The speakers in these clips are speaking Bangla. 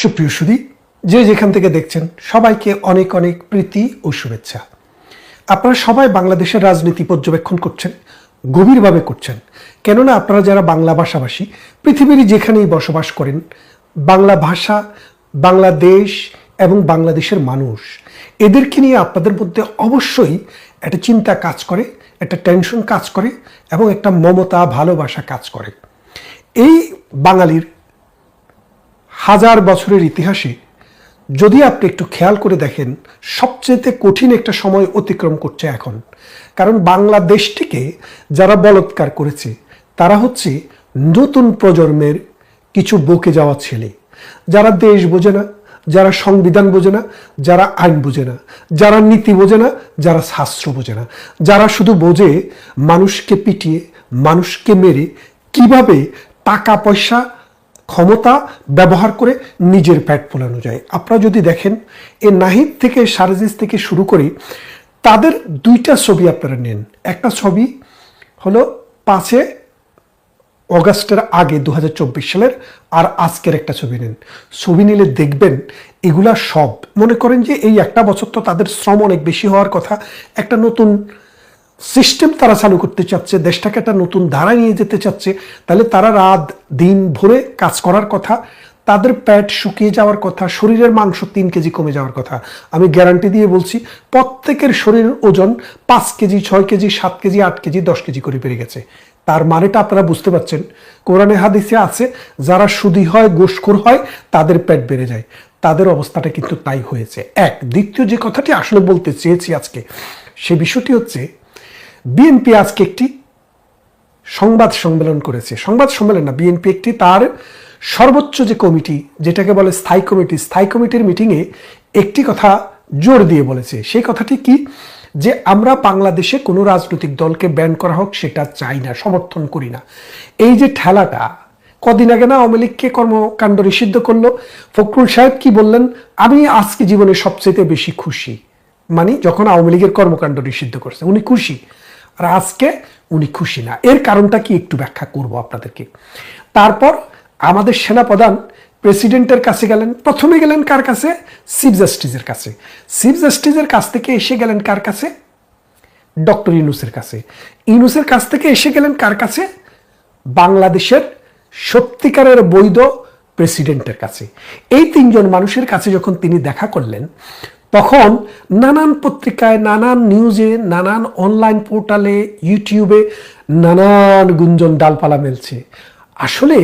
সুপ্রিয় সুদী যে যেখান থেকে দেখছেন, সবাইকে অনেক অনেক প্রীতি ও শুভেচ্ছা। আপনারা সবাই বাংলাদেশের রাজনীতি পর্যবেক্ষণ করছেন, গভীরভাবে করছেন। কেননা আপনারা যারা বাংলা ভাষাভাষী, পৃথিবীর যেখানেই বসবাস করেন, বাংলা ভাষা, বাংলাদেশ এবং বাংলাদেশের মানুষ, এদেরকে নিয়ে আপনাদের মধ্যে অবশ্যই একটা চিন্তা কাজ করে, একটা টেনশন কাজ করে এবং একটা মমতা, ভালোবাসা কাজ করে। এই বাঙালির হাজার বছরের ইতিহাসে যদি আপনি একটু খেয়াল করে দেখেন সবচেয়ে কঠিন একটা সময় অতিক্রম করছে এখন। কারণ বাংলাদেশটিকে যারা বলৎকার করেছে, তারা হচ্ছে নতুন প্রজন্মের কিছু বকে যাওয়া ছেলে। যারা দেশ বোঝে না, যারা সংবিধান বোঝে না, যারা আইন বোঝে না, যারা নীতি বোঝে না, যারা শাস্ত্র বোঝে না। যারা শুধু বোঝে মানুষকে পিটিয়ে, মানুষকে মেরে, কীভাবে টাকা পয়সা ক্ষমতা ব্যবহার করে নিজের প্যাট পোলানো যায়। আপনারা যদি দেখেন, এ নাহিদ থেকে সারজিস থেকে শুরু করে তাদের দুইটা ছবি আপনারা নেন। একটা ছবি হলো পাঁচে অগাস্টের আগে দু হাজার চব্বিশ সালের, আর আজকের একটা ছবি নেন। ছবি নিলে দেখবেন এগুলা সব। মনে করেন যে এই একটা বছর তো তাদের শ্রম অনেক বেশি হওয়ার কথা, একটা নতুন সিস্টেম তারা চালু করতে চাচ্ছে, দেশটাকে একটা নতুন ধারায় নিয়ে যেতে চাচ্ছে, তাহলে তারা রাত, দিন ভরে কাজ করার কথা, তাদের প্যাট শুকিয়ে যাওয়ার কথা, শরীরের মাংস তিন কেজি কমে যাওয়ার কথা। আমি গ্যারান্টি দিয়ে বলছি, প্রত্যেকের শরীরের ওজন পাঁচ কেজি, ছয় কেজি, সাত কেজি, আট কেজি, দশ কেজি করে বেড়ে গেছে। তার মানেটা আপনারা বুঝতে পারছেন। কোরআনে হাদিসে আছে, যারা সুদি হয় গোসখোর হয়, তাদের পেট বেড়ে যায়। তাদের অবস্থাটা কিন্তু তাই হয়েছে। এক, দ্বিতীয় যে কথাটি আসলে বলতে চেয়েছি আজকে, সে বিষয়টি হচ্ছে বিএনপি আজকে একটি সংবাদ সম্মেলন করেছে। সংবাদ সম্মেলন না, বিএনপি একটি তার সর্বোচ্চ যে কমিটি, যেটাকে বলে স্থায়ী কমিটি, স্থায়ী কমিটির মিটিংয়ে একটি কথা জোর দিয়ে বলেছে। সেই কথাটি কি? যে আমরা বাংলাদেশে কোনো রাজনৈতিক দলকে ব্যান করা হোক, সেটা চাই না, সমর্থন করি না। এই যে ঠেলাটা, কদিন আগে না আওয়ামী লীগকে কর্মকাণ্ড নিষিদ্ধ করল। ফখরুল সাহেব কি বললেন? আমি আজকে জীবনে সবচেয়ে বেশি খুশি। মানে যখন আওয়ামী লীগের কর্মকাণ্ড নিষিদ্ধ করছে, উনি খুশি। আর আজকে উনি খুশি না। এর কারণটা কি একটু ব্যাখ্যা করব আপনাদেরকে। তারপর আমাদের সেনাপ্রধান প্রেসিডেন্টের কাছে গেলেন। প্রথমে গেলেন কার কাছে? চিফ জাস্টিসের কাছে। চিফ জাস্টিসের কাছ থেকে এসে গেলেন কার কাছে? ডক্টর ইউনুসের কাছে। ইউনুসের কাছ থেকে এসে গেলেন কার কাছে? বাংলাদেশের সত্যিকারের বৈধ প্রেসিডেন্টের কাছে। এই তিনজন মানুষের কাছে যখন তিনি দেখা করলেন তখন নানান পত্রিকায়, নানান নিউজে নানান অনলাইন পোর্টালে ইউটিউবে নানান গুঞ্জন, ডালপালা মেলছে। আসলে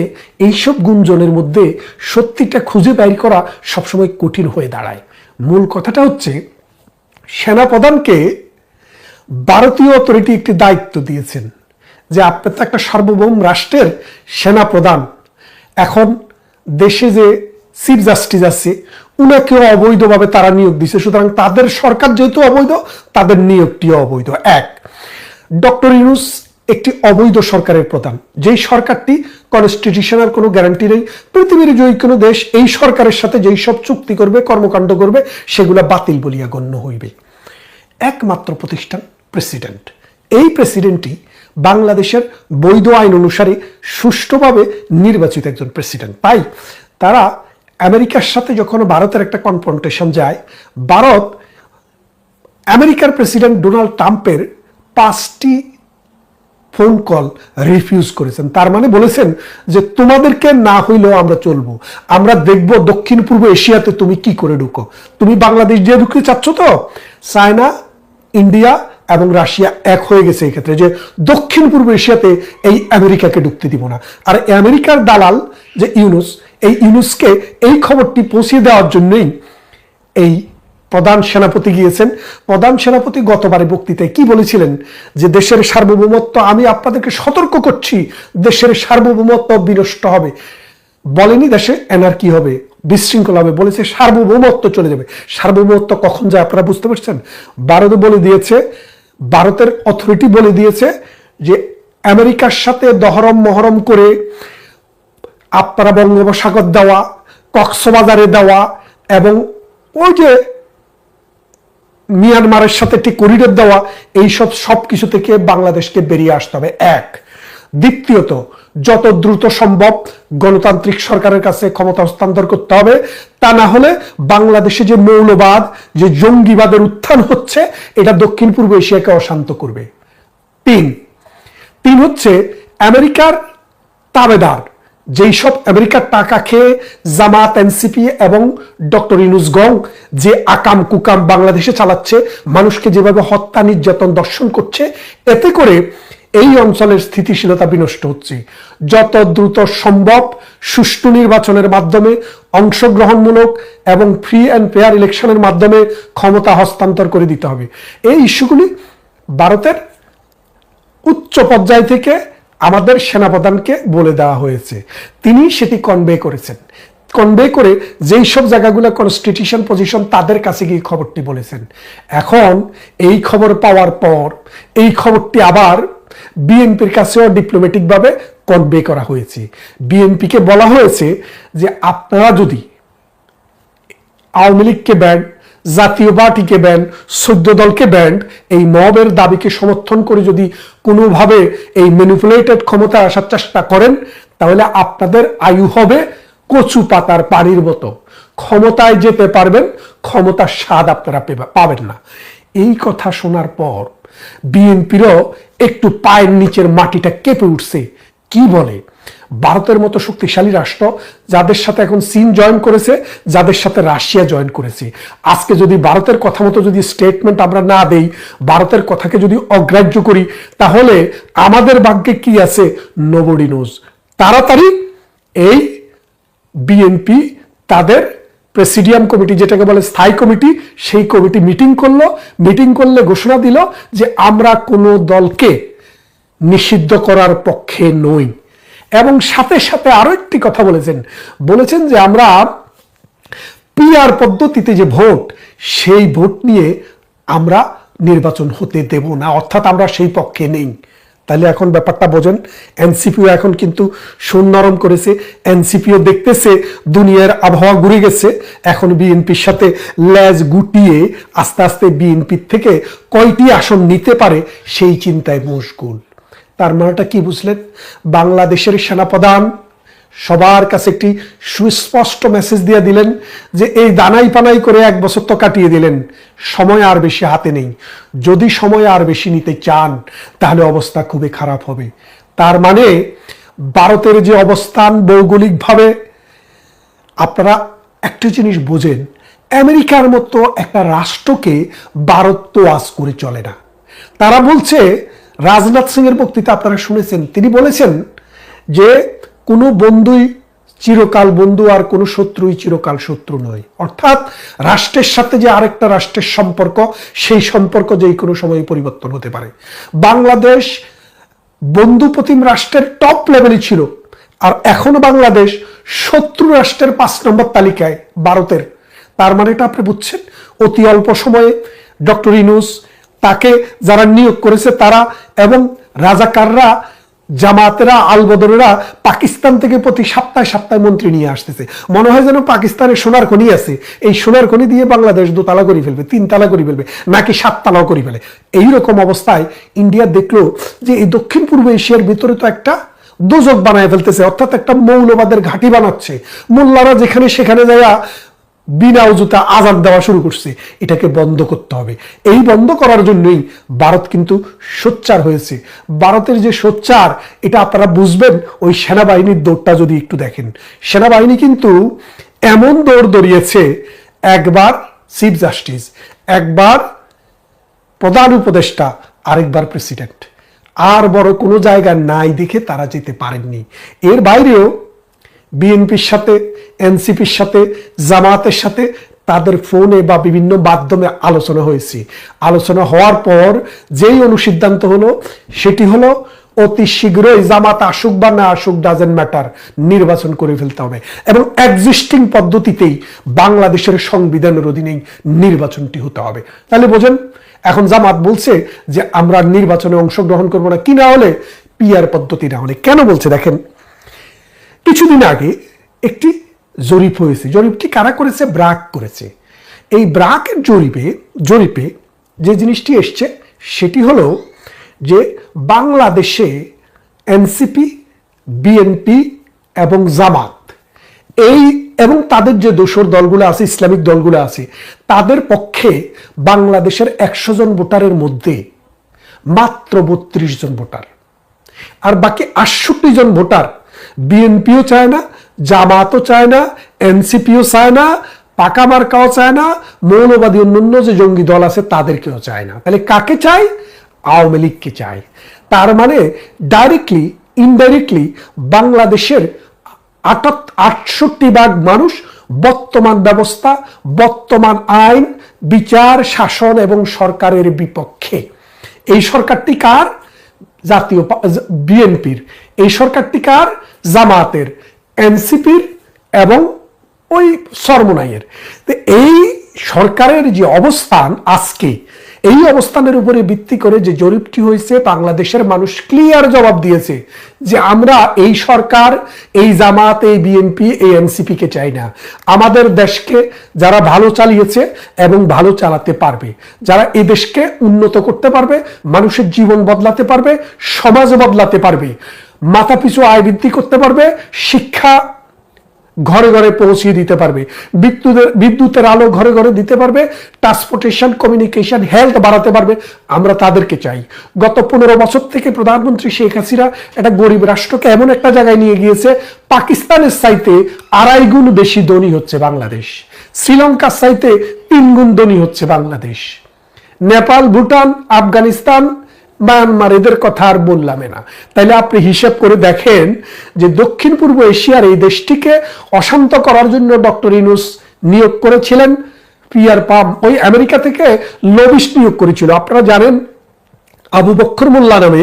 এইসব গুঞ্জনের মধ্যে সত্যিটা খুঁজে বাইর করা সবসময় কঠিন হয়ে দাঁড়ায়। মূল কথাটা হচ্ছে, সেনাপ্রধানকে ভারতীয় অথরিটি একটি দায়িত্ব দিয়েছেন যে আপনার তো একটা সার্বভৌম রাষ্ট্রের সেনাপ্রধান। এখন দেশে যে চিফ জাস্টিস আছে উনাকেও অবৈধভাবে তারা নিয়োগ দিছে। সুতরাং তাদের সরকার যেহেতু অবৈধ, তাদের নিয়োগটিও অবৈধ। এক, ডক্টর ইউনুস একটি অবৈধ সরকারের প্রধান। যেই সরকারটি কনস্টিটিউশনাল কোনো গ্যারান্টি নেই, পৃথিবীর যে কোনো দেশ এই সরকারের সাথে যেই সব চুক্তি করবে, কর্মকাণ্ড করবে, সেগুলা বাতিল বলিয়া গণ্য হইবে। একমাত্র প্রতিষ্ঠান প্রেসিডেন্ট। এই প্রেসিডেন্টই বাংলাদেশের বৈধ আইন অনুসারে সুষ্ঠুভাবে নির্বাচিত একজন প্রেসিডেন্ট। তাই তারা আমেরিকার সাথে যখন ভারতের একটা কনফ্রন্টেশন যায়, ভারত আমেরিকার প্রেসিডেন্ট ডোনাল্ড ট্রাম্পের পাঁচটি ফোন কল রিফিউজ করেছেন। তার মানে বলেছেন যে, তোমাদেরকে না হইলেও আমরা চলবো। আমরা দেখব দক্ষিণ পূর্ব এশিয়াতে তুমি কি করে ঢুকো। তুমি বাংলাদেশ দিয়ে ঢুকতে চাচ্ছ তো? চায়না, ইন্ডিয়া এবং রাশিয়া এক হয়ে গেছে ক্ষেত্রে যে, দক্ষিণ পূর্ব এশিয়াতে এই আমেরিকাকে ঢুকতে দিব না। আর আমেরিকার দালাল যে ইউনুস এই ইউনুসকে এই খবরটি পৌঁছে দেওয়ার জন্যই এই প্রধান সেনাপতি গিয়েছেন। প্রধান সেনাপতি গতবারে বক্তৃতায় কি বলেছিলেন? যে দেশের সার্বভৌমত্ব, আমি আপনাদেরকে সতর্ক করছি, দেশের সার্বভৌমত্ব বিনষ্ট হবে। বলেনি দেশে এনার্কি হবে, বিশৃঙ্খলা হবে, বলেছে সার্বভৌমত্ব চলে যাবে। সার্বভৌমত্ব কখন যায় আপনারা বুঝতে পারছেন? ভারত বলে দিয়েছে, ভারতের অথরিটি বলে দিয়েছে যে আমেরিকার সাথে দহরম মহরম করে আপনারা বঙ্গোপসাগর দেওয়া, কক্সবাজারে দেওয়া এবং ওই যে মিয়ানমারের সাথে একটি করিডোর দেওয়া, এইসব সব কিছু থেকে বাংলাদেশকে বেরিয়ে আসতে হবে। এক। দ্বিতীয়ত, যত দ্রুত সম্ভব গণতান্ত্রিক সরকারের কাছে ক্ষমতা হস্তান্তর করতে হবে। তা না হলে বাংলাদেশে যে মৌলবাদ, যে জঙ্গিবাদের উত্থান হচ্ছে, এটা দক্ষিণ পূর্ব এশিয়াকে অশান্ত করবে। তিন। তিন হচ্ছে, আমেরিকার তাবেদার। যেই সব আমেরিকার টাকা খেয়ে জামাত, এনসিপি এবং ডক্টর ইনুস গং যে আকাম কুকাম বাংলাদেশে চালাচ্ছে, মানুষকে যেভাবে হত্যা, নির্যাতন, দর্শন করছে, এতে করে এই অঞ্চলের স্থিতিশীলতা বিনষ্ট হচ্ছে। যত দ্রুত সম্ভব সুষ্ঠু নির্বাচনের মাধ্যমে অংশগ্রহণমূলক এবং ফ্রি অ্যান্ড ফেয়ার ইলেকশনের মাধ্যমে ক্ষমতা হস্তান্তর করে দিতে হবে। এই ইস্যুগুলি ভারতের উচ্চ পর্যায় থেকে আমাদের সেনাপ্রধানকে বলে দেওয়া হয়েছে। তিনি সেটি কনভে করেছেন। কনভে করে যেই সব জায়গাগুলো কনস্টিটিউশন পজিশন তাদের কাছে গিয়ে খবরটি বলেছেন। এখন এই খবর পাওয়ার পর এই খবরটি আবার বিএনপির কাছেও ডিপ্লোম্যাটিকভাবে কনভে করা হয়েছে। বিএনপিকে বলা হয়েছে যে আপনারা যদি আওয়ামী লীগকে ব্যান্ড জাতীয় পার্টিকে ব্যান, সদ্য দলকে ব্যান্ড, এই মবের দাবিকে সমর্থন করে যদি কোনোভাবে এই ম্যানিপুলেটেড ক্ষমতা আসার চেষ্টা করেন, তাহলে আপনাদের আয়ু হবে কচু পাতার পানির মতো। ক্ষমতায় যেতে পারবেন, ক্ষমতার স্বাদ আপনারা পাবেন না। এই কথা শোনার পর বিএনপিরও একটু পায়ের নিচের মাটিটা কেঁপে উঠছে। কি বলে? ভারতের মতো শক্তিশালী রাষ্ট্র যাদের সাথে এখন চীন জয়েন করেছে, যাদের সাথে রাশিয়া জয়েন করেছে। আজকে যদি ভারতের কথা মতো যদি স্টেটমেন্ট আমরা না দেই, ভারতের কথাকে যদি অগ্রাহ্য করি, তাহলে আমাদের ভাগ্যে কি আছে? নোবডি নোজ তাড়াতাড়ি এই বিএনপি তাদের প্রেসিডিয়াম কমিটি যেটাকে বলে স্থায়ী কমিটি সেই কমিটি মিটিং করল। মিটিং করলে ঘোষণা দিল যে আমরা কোনো দলকে নিষিদ্ধ করার পক্ষে নই। এবং সাথে সাথে আরও একটি কথা বলেছেন। বলেছেন যে আমরা পিআর পদ্ধতিতে যে ভোট, সেই ভোট নিয়ে আমরা নির্বাচন হতে দেব না, অর্থাৎ আমরা সেই পক্ষে নেই। তাহলে এখন ব্যাপারটা বোঝেন এনসিপিও এখন কিন্তু সুন নরম করেছে, এনসিপিও দেখতেছে, দুনিয়ার আবহাওয়া ঘুরে গেছে। এখন বিএনপির সাথে ল্যাজ গুটিয়ে আস্তে আস্তে বিএনপির থেকে কয়টি আসন নিতে পারে, সেই চিন্তায় মশগুল। তার মানেটা কি বুঝলেন? বাংলাদেশের সেনাপ্রধান সবার কাছে একটি সুস্পষ্ট মেসেজ দিয়ে দিলেন যে এই দানাই পানাই করে এক বছর তো কাটিয়ে দিলেন। সময় আর বেশি হাতে নেই। যদি সময় আর বেশি নিতে চান, তাহলে অবস্থা খুবই খারাপ হবে। তার মানে ভারতের যে অবস্থান ভৌগোলিকভাবে, আপনারা একটা জিনিস বোঝেন, আমেরিকার মতো একটা রাষ্ট্রকে ভারত তো আজ করে চলে না। তারা বলছে রাজনাথ সিং এর বক্তৃতা আপনারা শুনেছেন। তিনি বলেছেন যে কোনো বন্ধুই চিরকাল বন্ধু আর কোনো শত্রুই চিরকাল শত্রু নয়। অর্থাৎ রাষ্ট্রের সাথে যে আরেকটা রাষ্ট্রের সম্পর্ক, সেই সম্পর্ক যেই কোনো সময় পরিবর্তন হতে পারে। বাংলাদেশ বন্ধুপ্রতিম রাষ্ট্রের টপ লেভেলে ছিল। আর এখনও বাংলাদেশ শত্রু রাষ্ট্রের পাঁচ নম্বর তালিকায়, ভারতের। তার মানে এটা আপনি বুঝছেন? অতি অল্প সময়ে ডক্টর ইনুস তাকে যারা নিয়োগ করেছে তারা এবং রাজাকাররা, জামাতেরা, আলবদরেরা পাকিস্তান থেকে প্রতি সপ্তাহে সপ্তাহে মন্ত্রী নিয়ে আসতেছে। মনে হয় যেন পাকিস্তানের সোনার খনি আছে। এই সোনার খনি দিয়ে বাংলাদেশ দোতলা করে ফেলবে, তিনতলা করে ফেলবে, নাকি সাততলাও করে ফেলে। এইরকম অবস্থায় ইন্ডিয়া দেখল যে এই দক্ষিণ পূর্ব এশিয়ার ভিতরে তো একটা দোজক বানায় ফেলতেছে, অর্থাৎ একটা মৌলবাদের ঘাঁটি বানাচ্ছে। মোল্লারা যেখানে সেখানে যাওয়া বিনা উজুতা আজাদ দেওয়া শুরু করছে। এটাকে বন্ধ করতে হবে। এই বন্ধ করার জন্যই ভারত কিন্তু সোচ্চার হয়েছে। ভারতের যে সোচ্চার, এটা আপনারা বুঝবেন, ওই সেনাবাহিনীর দৌড়টা যদি একটু দেখেন। সেনাবাহিনী কিন্তু এমন দৌড় দৌড়িয়েছে, একবার চিফ জাস্টিস, একবার প্রধান উপদেষ্টা, আরেকবার প্রেসিডেন্ট। আর বড় কোনো জায়গা নাই দেখে তারা যেতে পারেননি। এর বাইরেও বিএনপির সাথে, এনসিপির সাথে জামাতের সাথে তাদের ফোনে বা বিভিন্ন মাধ্যমে আলোচনা হয়েছে। আলোচনা হওয়ার পর যেই অনুসিদ্ধান্ত হলো, সেটি হলো অতি শীঘ্রই জামাত আসুক বা না আসুক ডাজেন্ট ম্যাটার নির্বাচন করে ফেলতে হবে। এবং এক্সিস্টিং পদ্ধতিতেই বাংলাদেশের সংবিধানের অধীনেই নির্বাচনটি হতে হবে। তাহলে বোঝেন, এখন জামাত বলছে যে আমরা নির্বাচনে অংশগ্রহণ করব না। কি না হলে পিআর পদ্ধতি না হলে। কেন বলছে দেখেন? কিছুদিন আগে একটি জরিপ হয়েছে। জরিপটি কারা করেছে? ব্রাক করেছে। এই ব্রাকের জরিপে জরিপে যে জিনিসটি এসছে, সেটি হলো যে বাংলাদেশে এনসিপি, বিএনপি এবং জামাত এই এবং তাদের যে দোসর দলগুলো আছে, ইসলামিক দলগুলো আছে, তাদের পক্ষে বাংলাদেশের একশো জন ভোটারের মধ্যে মাত্র বত্রিশ জন ভোটার। আর বাকি আটষট্টি জন ভোটার বিএনপিও চায় না, জামাতও চায় না, এনসিপিও চায় না, পাকা মার্কাও চায় না, মৌলবাদী অন্যান্য যে জঙ্গি দল আছে তাদেরকেও চায় না। তাহলে কাকে চায়? আওয়ামী লীগকে চায়। তার মানে ডাইরেক্টলি ইনডাইরেক্টলি বাংলাদেশের আটষট্টি ভাগ মানুষ বর্তমান ব্যবস্থা, বর্তমান আইন, বিচার, শাসন এবং সরকারের বিপক্ষে। এই সরকারটি কার? জাতীয় বিএনপির। এই সরকারটি কার জামাতের এনসিপির এবং ওই সরমনাইয়ের। তো এই সরকারের যে অবস্থান আজকে এই অবস্থানের উপরে ভিত্তি করে যে জরিপটি হয়েছে, বাংলাদেশের মানুষ ক্লিয়ার জবাব দিয়েছে যে আমরা এই সরকার, এই জামাত, এই বিএনপি এই এনসিপি কে চাই না। আমাদের দেশকে যারা ভালো চালিয়েছে এবং ভালো চালাতে পারবে, যারা এই দেশকে উন্নত করতে পারবে, মানুষের জীবন বদলাতে পারবে, সমাজ বদলাতে পারবে মাথা পিছু আয় বৃদ্ধি করতে পারবে, শিক্ষা ঘরে ঘরে পৌঁছিয়ে দিতে পারবে। বিদ্যুতের বিদ্যুতের আলো ঘরে ঘরে দিতে পারবে ট্রান্সপোর্টেশন কমিউনিকেশন হেলথ বাড়াতে পারবে। আমরা তাদেরকে চাই। গত পনেরো বছর থেকে প্রধানমন্ত্রী শেখ হাসিনা একটা গরিব রাষ্ট্রকে এমন একটা জায়গায় নিয়ে গিয়েছে, পাকিস্তানের সাইতে আড়াই গুণ বেশি ধনী হচ্ছে বাংলাদেশ। শ্রীলঙ্কার সাইতে তিন গুণ ধনী হচ্ছে বাংলাদেশ। নেপাল, ভুটান, আফগানিস্তান মায়ানমার এদের কথা আর বললাম না। তাইলে আপনি হিসেব করে দেখেন যে দক্ষিণ পূর্ব এশিয়ার এই দেশটিকে অশান্ত করার জন্য ডক্টর ইনুস নিয়োগ করেছিলেন। পিয়ার পাম ওই আমেরিকা থেকে লবিস নিয়োগ করেছিল। আপনারা জানেন আবু বক্ষর মোল্লা নামে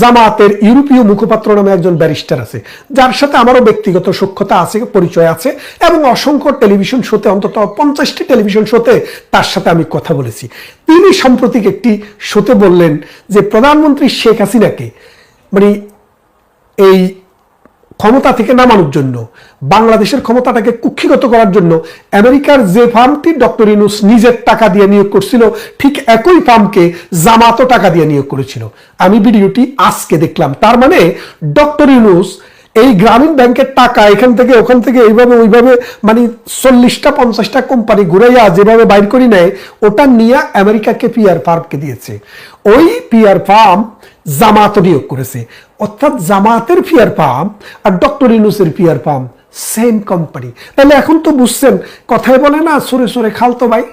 জামাতের ইউরোপীয় মুখপাত্র নামে একজন ব্যারিস্টার আছে, যার সাথে আমারও ব্যক্তিগত সক্ষতা আছে, পরিচয় আছে, এবং অসংখ্য টেলিভিশন শোতে, অন্তত পঞ্চাশটি টেলিভিশন শোতে তার সাথে আমি কথা বলেছি। তিনি সাম্প্রতিক একটি শোতে বললেন যে, প্রধানমন্ত্রী শেখ হাসিনাকে মানে এই ক্ষমতা থেকে নামানোর জন্য, বাংলাদেশের ক্ষমতাটাকে কুক্ষিগত করার জন্য আমেরিকার যে ফার্মটি ডক্টর ইনুস নিজের টাকা দিয়ে নিয়োগ করছিল, ঠিক একই ফার্মকে জামাতো টাকা দিয়ে নিয়োগ করেছিল। আমি ভিডিওটি আজকে দেখলাম। তার মানে ডক্টর ইনুস এই গ্রামীণ ব্যাংকের টাকা এখান থেকে, ওখান থেকে এইভাবে, ওইভাবে মানে চল্লিশটা, পঞ্চাশটা কোম্পানি ঘুরাইয়া যেভাবে বাইর করি নেয়, ওটা নিয়ে আমেরিকাকে পিয়ার ফার্মকে দিয়েছে। ওই পিয়ার ফার্ম জামাত নিয়োগ করেছে। অর্থাৎ জামাতের পিয়ার পাম্প আর ডক্টর ইনুসের পিয়ার পাম্প সেম কোম্পানি তাহলে এখন তো বুঝছেন কথায় বলে না, সুরে সুরে খালতো ভাই।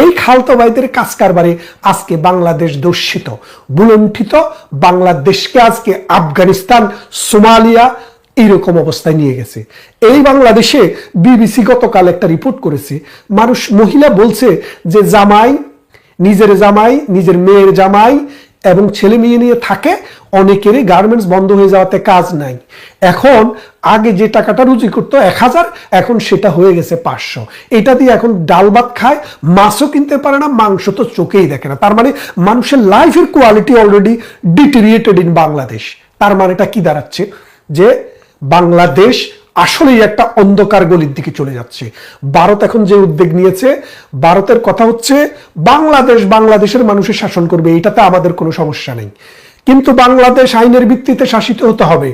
এই খালতো ভাইদের কাজ কারবারে আজকে বাংলাদেশ দর্শিত বুলণ্ঠিত বাংলাদেশকে আজকে আফগানিস্তান, সোমালিয়া এইরকম অবস্থায় নিয়ে গেছে। এই বাংলাদেশে বিবিসি গতকাল একটা রিপোর্ট করেছে। মানুষ, মহিলা বলছে যে, জামাই, নিজের জামাই, নিজের মেয়ের জামাই এবং ছেলে মেয়ে নিয়ে থাকে, অনেকেরই গার্মেন্টস বন্ধ হয়ে যাওয়াতে কাজ নাই। এখন আগে যে টাকাটা রুজি করতো এক হাজার, এখন সেটা হয়ে গেছে পাঁচশো। এটা দিয়ে এখন ডাল ভাত খায়, মাছও কিনতে পারে না, মাংস তো চোখেই দেখে না। তার মানে মানুষের লাইফের quality already deteriorated in Bangladesh তার মানেটা কি দাঁড়াচ্ছে? যে বাংলাদেশ আসলেই একটা অন্ধকার গলির দিকে চলে যাচ্ছে। ভারত এখন যে উদ্যোগ নিয়েছে, ভারতের কথা হচ্ছে বাংলাদেশ বাংলাদেশের মানুষের শাসন করবে, এটাতে আমাদের কোনো সমস্যা নেই। কিন্তু বাংলাদেশ আইনের ভিত্তিতে শাসিত হতে হবে।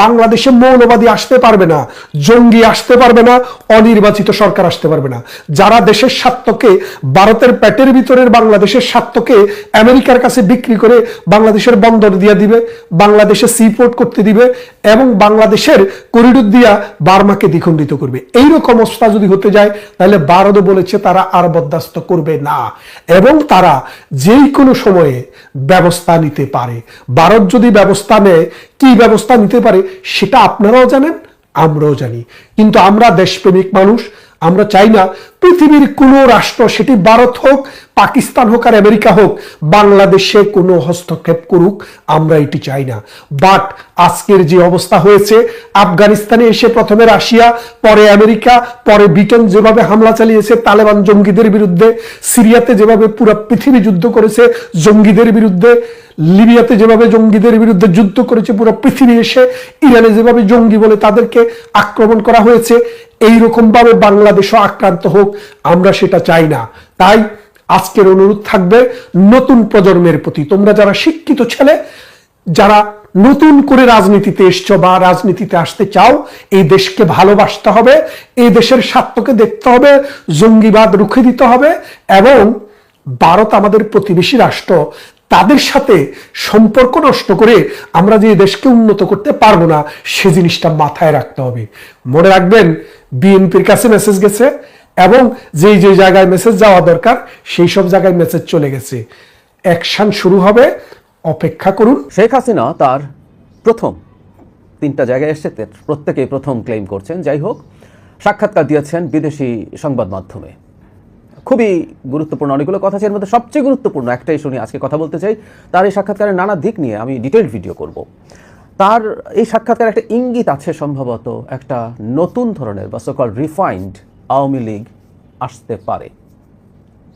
বাংলাদেশে মৌলবাদী আসতে পারবে না, জঙ্গি আসতে পারবে না, অনির্বাচিত সরকার আসতে পারবে না। যারা দেশের স্বার্থকে, ভারতের প্যাটের ভিতরের বাংলাদেশের স্বার্থকে আমেরিকার কাছে বিক্রি করে বাংলাদেশের বন্দর দিয়ে দিবে, বাংলাদেশে সিপোর্ট করতে দিবে এবং বাংলাদেশের করিডোর দিয়া বার্মাকে দ্বিখণ্ডিত করবে। এইরকম অবস্থা যদি হতে যায়, তাহলে ভারতও বলেছে তারা আর বরদাস্ত করবে না। এবং তারা যেই কোনো সময়ে ব্যবস্থা নিতে পারে। ভারত যদি ব্যবস্থা নেয়, কি ব্যবস্থা নিতে পারে, সেটা আপনারাও জানেন, আমরাও জানি। কিন্তু আমরা দেশপ্রেমিক মানুষ আমরা চাই না পৃথিবীর কোনো রাষ্ট্র, সেটি ভারত হোক, পাকিস্তান হোক আর আমেরিকা হোক, বাংলাদেশে কোনো হস্তক্ষেপ করুক, আমরা এটি চাই না। বাট আজকের যে অবস্থা হয়েছে, আফগানিস্তানে এসে প্রথমে রাশিয়া, পরে আমেরিকা, পরে ব্রিটেন যেভাবে হামলা চালিয়েছে, তালেবান জঙ্গিদের বিরুদ্ধে, সিরিয়াতে যেভাবে পুরো পৃথিবী যুদ্ধ করেছে, জঙ্গিদের বিরুদ্ধে লিবিয়াতে যেভাবে জঙ্গিদের বিরুদ্ধে যুদ্ধ করেছে, পুরো পৃথিবী এসে ইরানে যেভাবে জঙ্গি বলে তাদেরকে আক্রমণ করা হয়েছে এইরকম ভাবে বাংলাদেশও আক্রান্ত হোক, আমরা সেটা চাই না। তাই আজকের অনুরোধ থাকবে নতুন প্রজন্মের প্রতি। তোমরা যারা শিক্ষিত ছেলে, যারা নতুন করে রাজনীতিতে এসছো বা রাজনীতিতে আসতে চাও, এই দেশকে ভালোবাসতে হবে, এই দেশের স্বার্থকে দেখতে হবে, জঙ্গিবাদ রুখে দিতে হবে, এবং ভারত আমাদের প্রতিবেশী রাষ্ট্র। তাদের সাথে সম্পর্ক নষ্ট করে আমরা যে দেশকে উন্নত করতে পারব না, সে জিনিসটা মাথায় রাখতে হবে। মনে রাখবেন, বিএনপির কাছে মেসেজ গেছে এবং যেই যে জায়গায় মেসেজ যাওয়া দরকার, সেই সব জায়গায় মেসেজ চলে গেছে। অ্যাকশন শুরু হবে, অপেক্ষা করুন। শেখ হাসিনা তার প্রথম তিনটা জায়গায় এসছে, তে- প্রত্যেকেই প্রথম ক্লেম করছেন। যাই হোক, সাক্ষাৎকার দিয়েছেন বিদেশি সংবাদ মাধ্যমে। খুবই গুরুত্বপূর্ণ, অনেকগুলো কথা আছে, এর মধ্যে সবচেয়ে গুরুত্বপূর্ণ একটাই শুনি, আজকে কথা বলতে চাই। তার এই সাক্ষাৎকারের নানা দিক নিয়ে আমি ডিটেলড ভিডিও করব। তার এই সাক্ষাৎকার একটা ইঙ্গিত আছে সম্ভবত একটা নতুন ধরনের বা সকল রিফাইন্ড আওয়ামী লীগ আসতে পারে।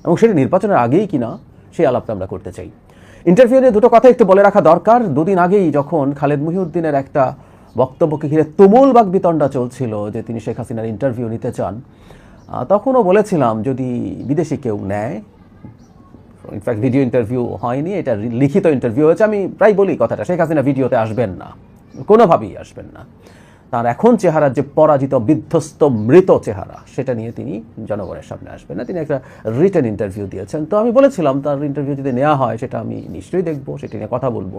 এবং সেটা নির্বাচনের আগেই কিনা, সেই আলাপটা আমরা করতে চাই। ইন্টারভিউ নিয়ে দুটো কথা একটু বলে রাখা দরকার। দুদিন আগেই যখন খালেদ মহিউদ্দিনের একটা বক্তব্যকে ঘিরে তুমুল বাক বিতণ্ডা চলছিল যে তিনি শেখ হাসিনার ইন্টারভিউ নিতে চান তখনও বলেছিলাম, যদি বিদেশি কেউ নেয় ইনফ্যাক্ট ভিডিও ইন্টারভিউ হয়নি, এটা লিখিত ইন্টারভিউ হয়েছে, আমি প্রায় বলি কথাটা, শেখ হাসিনা ভিডিওতে আসবেন না, কোনোভাবেই আসবেন না। তার এখন চেহারার যে পরাজিত, বিধ্বস্ত, মৃত চেহারা, সেটা নিয়ে তিনি জনগণের সামনে আসবেন না। তিনি একটা রিটার্ন ইন্টারভিউ দিয়েছেন। তো আমি বলেছিলাম, তার ইন্টারভিউ যদি নেওয়া হয়, সেটা আমি নিশ্চয়ই দেখব, সেটা নিয়ে কথা বলব।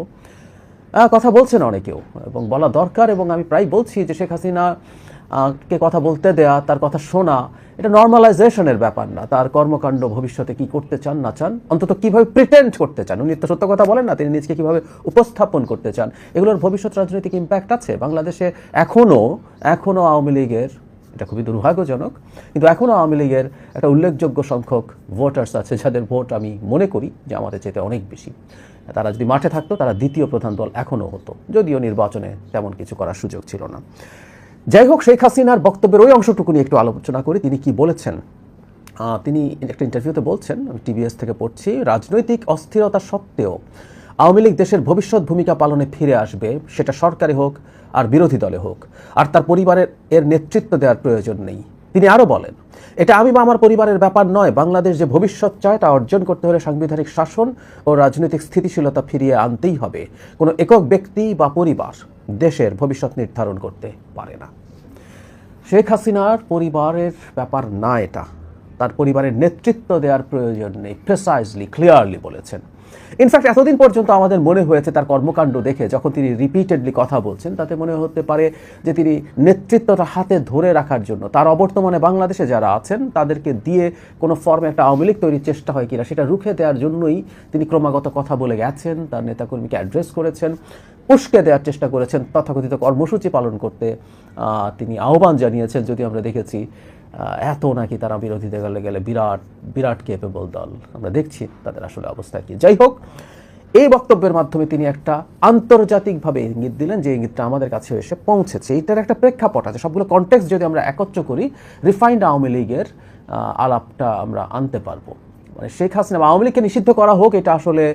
কথা বলছেন অনেকেও, এবং বলা দরকার, এবং আমি প্রায় বলছি যে শেখ হাসিনা কে কথা বলতে দেয়া, তার কথা শোনা, এটা নর্মালাইজেশনের ব্যাপার না। তার কর্মকাণ্ড ভবিষ্যতে কি করতে চান, না চান, অন্তত কীভাবে প্রিটেন্ড করতে চান? উনি তো সত্য কথা বলেন না, তিনি নিজেকে কীভাবে উপস্থাপন করতে চান। এগুলোর ভবিষ্যৎ রাজনৈতিক ইম্প্যাক্ট আছে। বাংলাদেশে এখনও এখনও আওয়ামী লীগের, এটা খুবই দুর্ভাগ্যজনক, কিন্তু এখনও আওয়ামী লীগের একটা উল্লেখযোগ্য সংখ্যক ভোটার্স আছে, যাদের ভোট আমি মনে করি যে আমাদের চেয়ে অনেক বেশি। তারা যদি মাঠে থাকতো, তারা দ্বিতীয় প্রধান দল এখনও হতো। যদিও নির্বাচনে তেমন কিছু করার সুযোগ ছিল না। যাই হোক, শেখ হাসিনার বক্তব্যের ওই অংশটুকু নিয়ে একটু আলোচনা করি। তিনি কি বলেছেন? তিনি একটা ইন্টারভিউতে বলছেন, আমি টিভিএস থেকে পড়ছি, রাজনৈতিক অস্থিরতা সত্ত্বেও আওয়ামী লীগ দেশের ভবিষ্যৎ ভূমিকা পালনে ফিরে আসবে, সেটা সরকারে হোক আর বিরোধী দলে হোক, আর তার পরিবারের এর নেতৃত্ব দেওয়ার প্রয়োজন নেই। তিনি আরও বলেন, এটা আমি বা আমার পরিবারের ব্যাপার নয়, বাংলাদেশ যে ভবিষ্যৎ চায়, তা অর্জন করতে হলে সাংবিধানিক শাসন ও রাজনৈতিক স্থিতিশীলতা ফিরিয়ে আনতেই হবে। কোনো একক ব্যক্তি বা পরিবার দেশের ভবিষ্যৎ নির্ধারণ করতে পারে না। শেখ হাসিনার পরিবারের ব্যাপার না এটা। তার পরিবারের নেতৃত্ব দেওয়ার প্রয়োজন নেই। প্রেসাইজলি ক্লিয়ারলি বলেছেন। ইনফ্যাক্ট এতদিন পর্যন্ত আমাদের মনে হয়েছে তার কর্মকাণ্ড দেখে, যখন তিনি রিপিটেডলি কথা বলছেন, তাতে মনে হতে পারে যে তিনি নেতৃত্বটা হাতে ধরে রাখার জন্য, তার অবর্তমানে বাংলাদেশে যারা আছেন, তাদেরকে দিয়ে কোনো ফর্মে একটা আওয়ামী লীগ তৈরির চেষ্টা হয় কিনা, সেটা রুখে দেওয়ার জন্যই তিনি ক্রমাগত কথা বলে গেছেন, তার নেতাকর্মীকে অ্যাড্রেস করেছেন, উস্কে দেওয়ার চেষ্টা করেছেন, তথাকথিত কর্মসূচি পালন করতে তিনি আহ্বান জানিয়েছেন যদি আমরা দেখেছি এত নাকি তারা বিরোধীদের গেলে গেলে বিরাট বিরাট কেপেবল দল। আমরা দেখছি তাদের আসলে অবস্থা কি। যাই হোক, এই বক্তব্যের মাধ্যমে তিনি একটা আন্তর্জাতিকভাবে ইঙ্গিত দিলেন যে ইঙ্গিতটা আমাদের কাছে এসে পৌঁছেছে। এইটার একটা প্রেক্ষাপট আছে। সবগুলো কনটেক্সট যদি আমরা একত্র করি রিফাইন্ড আওয়ামী লীগের আলাপটা আমরা আনতে পারব। মানে শেখ হাসিনা আওয়ামী লীগকে নিষিদ্ধ করা হোক, এটা আসলে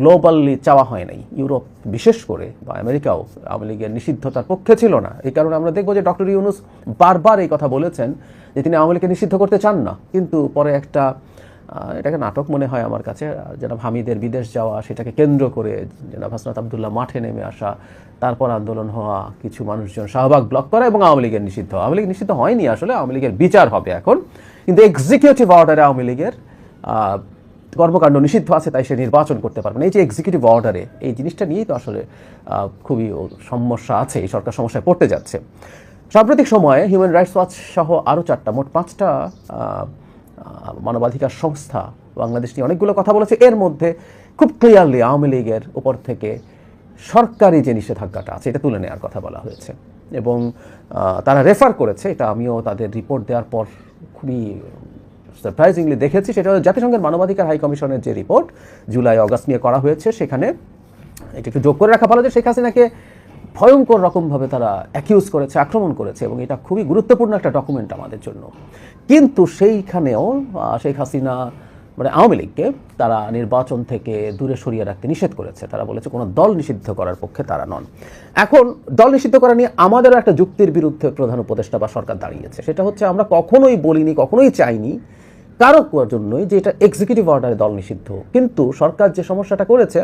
গ্লোবালি চাওয়া হয় নাই। ইউরোপ বিশেষ করে বা আমেরিকাও আওয়ামী লীগের নিষিদ্ধতার পক্ষে ছিল না। এই কারণে আমরা দেখব যে ডক্টর ইউনুস বারবার এই কথা বলেছেন যে তিনি আওয়ামী লীগকে নিষিদ্ধ করতে চান না। কিন্তু পরে একটা এটাকে নাটক মনে হয় আমার কাছে, জনাব হামিদের বিদেশ যাওয়া, সেটাকে কেন্দ্র করে জনাব হাসনাত আবদুল্লাহ মাঠে নেমে আসা, তারপর আন্দোলন হওয়া, কিছু মানুষজন শাহবাগ ব্লক করা এবং আওয়ামী লীগের নিষিদ্ধ। আওয়ামী লীগ নিষিদ্ধ হয়নি আসলে, আওয়ামী লীগের বিচার হবে এখন। কিন্তু এক্সিকিউটিভ অর্ডারে আওয়ামী লীগের কর্মকাণ্ড নিষিদ্ধ আছে, তাই সে নির্বাচন করতে পারবে না। এই যে এক্সিকিউটিভ অর্ডারে এই জিনিসটা নিয়েই তো আসলে খুবই সমস্যা আছে, এই সরকার সমস্যায় পড়তে যাচ্ছে। সাম্প্রতিক সময়ে হিউম্যান রাইটস ওয়াচ সহ আরও চারটা, মোট পাঁচটা মানবাধিকার সংস্থা বাংলাদেশ নিয়ে অনেকগুলো কথা বলেছে। এর মধ্যে খুব ক্লিয়ারলি আওয়ামী লীগের উপর থেকে সরকারি যে নিষেধাজ্ঞাটা আছে, এটা তুলে নেওয়ার কথা বলা হয়েছে। এবং তারা রেফার করেছে, এটা আমিও তাদের রিপোর্ট দেওয়ার পর খুবই সারপ্রাইজিংলি দেখেছি, সেটা হলো জাতিসংঘের মানবাধিকার হাই কমিশনের যে রিপোর্ট, জুলাই অগাস্ট নিয়ে করা হয়েছে, সেখানে এটা একটু যোগ করে রাখা ভালো যে শেখ হাসিনাকে ভয়ঙ্কর রকমভাবে তারা অ্যাকিউজ করেছে, আক্রমণ করেছে, এবং এটা খুবই গুরুত্বপূর্ণ একটা ডকুমেন্ট আমাদের জন্য। কিন্তু সেইখানেও শেখ হাসিনা মানে আওয়ামী লীগকে তারা নির্বাচন থেকে দূরে সরিয়ে রাখতে নিষেধ করেছে। তারা বলেছে কোনো দল নিষিদ্ধ করার পক্ষে তারা নন। এখন দল নিষিদ্ধ করা নিয়ে আমাদেরও একটা যুক্তির বিরুদ্ধে প্রধান উপদেষ্টা বা সরকার দাঁড়িয়েছে। সেটা হচ্ছে আমরা কখনোই বলিনি, কখনোই চাইনি কারও জন্যই যে এটা এক্সিকিউটিভ অর্ডারে দল নিষিদ্ধ। কিন্তু সরকার যে সমস্যাটা করেছে,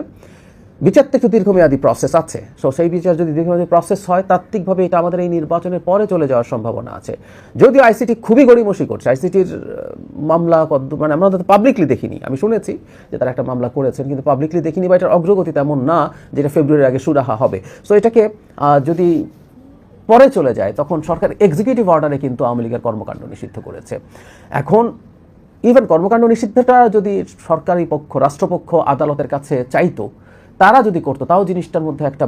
বিচার একটু দীর্ঘমেয়াদী প্রসেস আছে। সো সেই বিচার যদি দীর্ঘমেয়াদী প্রসেস হয়, তাত্ত্বিকভাবে এটা আমাদের এই নির্বাচনের পরে চলে যাওয়ার সম্ভাবনা আছে। যদিও আইসিটি খুবই গড়িমসি করছে আইসিটির মামলা মানে আমরা তো পাবলিকলি দেখিনি। আমি শুনেছি যে তারা একটা মামলা করেছেন, কিন্তু পাবলিকলি দেখিনি বা এটার অগ্রগতি তেমন না যেটা ফেব্রুয়ারির আগে সুরাহা হবে। সো এটাকে যদি পরে চলে যায়, তখন সরকার এক্সিকিউটিভ অর্ডারে কিন্তু আওয়ামী লীগের কর্মকাণ্ড নিষিদ্ধ করেছে। এখন ইভেন কর্মকাণ্ড নিষিদ্ধটা যদি সরকারি পক্ষ, রাষ্ট্রপক্ষ, আদালতের কাছে চাইতো, তারা যদি করতো, তাও জিনিসটার মধ্যে একটা